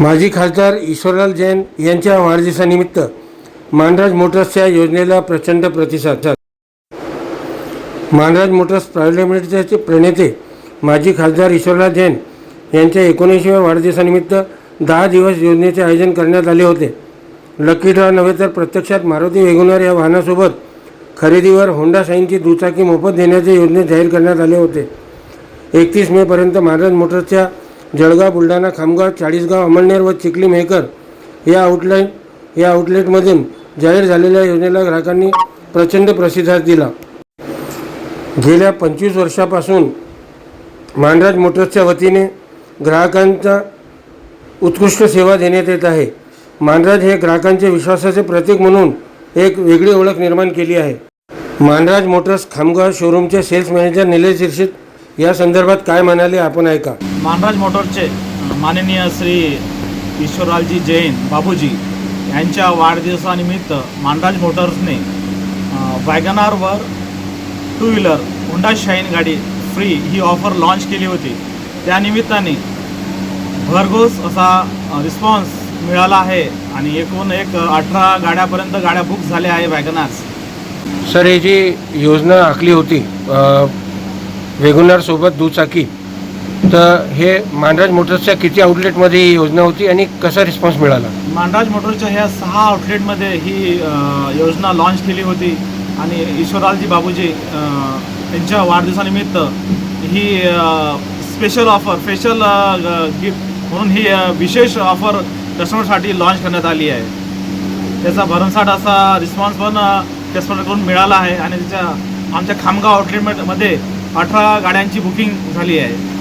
माजी खासदार ईश्वरलाल जैन यांच्या वाढदिवसानिमित्त मानराज मोटर्सच्या योजनेला प्रचंड प्रतिसाद मानराज मोटर्स प्रायव्हेट लिमिटेडचे प्रणेते माजी खासदार ईश्वरलाल जैन यांच्या एकोणीसशेव्या वाढदिवसानिमित्त दहा दिवस योजनेचे आयोजन करण्यात आले होते. लकी ड्रॉ नव्हे तर प्रत्यक्षात मारुती वेगुनर या वाहनासोबत खरेदीवर होंडा शाईनची दुचाकी मोफत देण्याचे योजने जाहीर करण्यात आले होते. एकतीस मेपर्यंत महाराज मोटर्सच्या जळगाव बुलढाणा खामगाव चाळीसगाव अमळनेर व चिखली मेहकर या आउटलाईन या आउटलेटमधून जाहीर झालेल्या योजनेला ग्राहकांनी प्रचंड प्रतिसाद दिला. गेल्या पंचवीस वर्षापासून मानराज मोटर्सच्या वतीने ग्राहकांचा उत्कृष्ट सेवा देण्यात येत आहे. मानराज हे ग्राहकांच्या विश्वासाचे प्रतीक म्हणून एक वेगळी ओळख निर्माण केली आहे. मानराज मोटर्स खामगाव शोरूमचे सेल्स मॅनेजर निलेश दीक्षित या संदर्भात काय म्हणाले आपण ऐका. मानराज मोटरचे माननीय श्री ईश्वरलालजी जैन बाबूजी यांच्या वाढदिवसानिमित्त मानराज मोटर्सने वॅगनारवर टू व्हीलर हुंडा शाईन गाडी फ्री ही ऑफर लॉन्च केली होती. त्यानिमित्ताने भरघोस असा रिस्पॉन्स मिळाला आहे आणि एकूण एक अठरा गाड्यापर्यंत गाड्या बुक झाल्या आहे वॅगनार्स सर ही जी योजना आखली होती वेगुनारसोबत दुचाकी तर हे मानराज मोटर्सच्या किती आउटलेटमध्ये ही योजना होती आणि कसा रिस्पॉन्स मिळाला? मानराज मोटरच्या ह्या सहा आउटलेटमध्ये ही अ, योजना लॉन्च केली होती. आणि ईश्वरालजी बाबूजी अ, यांच्या वाढदिवसानिमित्त ही स्पेशल ऑफर स्पेशल गिफ्ट म्हणून ही अ, विशेष ऑफर कस्टमरसाठी लॉन्च करण्यात आली आहे. त्याचा भरमसाठ असा रिस्पॉन्स पण कस्टमरकडून मिळाला आहे. आणि त्याच्या आमच्या खामगाव आउटलेटमध्ये अठरा गाड्यांची बुकिंग झाली आहे.